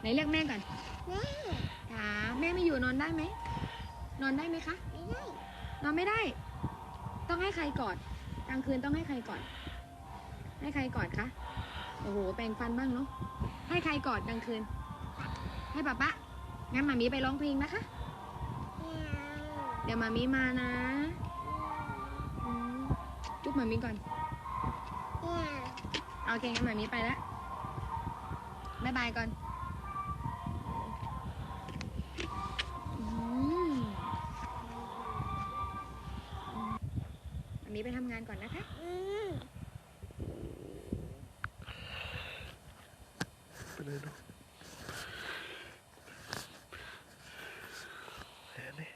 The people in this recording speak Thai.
ไหนเรียกแม่ก่อนแม่ค่ะแม่ไม่อยู่นอนได้ไหม นอนได้ไหมคะไม่ได้นอนไม่ได้ ต้องให้ใครกอด กลางคืนต้องให้ใครกอด ให้ใครกอดคะ โอ้โห แปรงฟันบ้างเนาะ ให้ใครกอดกลางคืน ให้ป๊าป๊างั้นมามีไปร้องเพลงนะคะไม่เอาเดี๋ยวมามีมานะอืมจุ๊บมามีก่อนไม่เอาโอเคงั้นมามีไปแล้วบายบายก่อนันนี้ไปทำงานก่อนนะคะไปเลยดูแหนนี่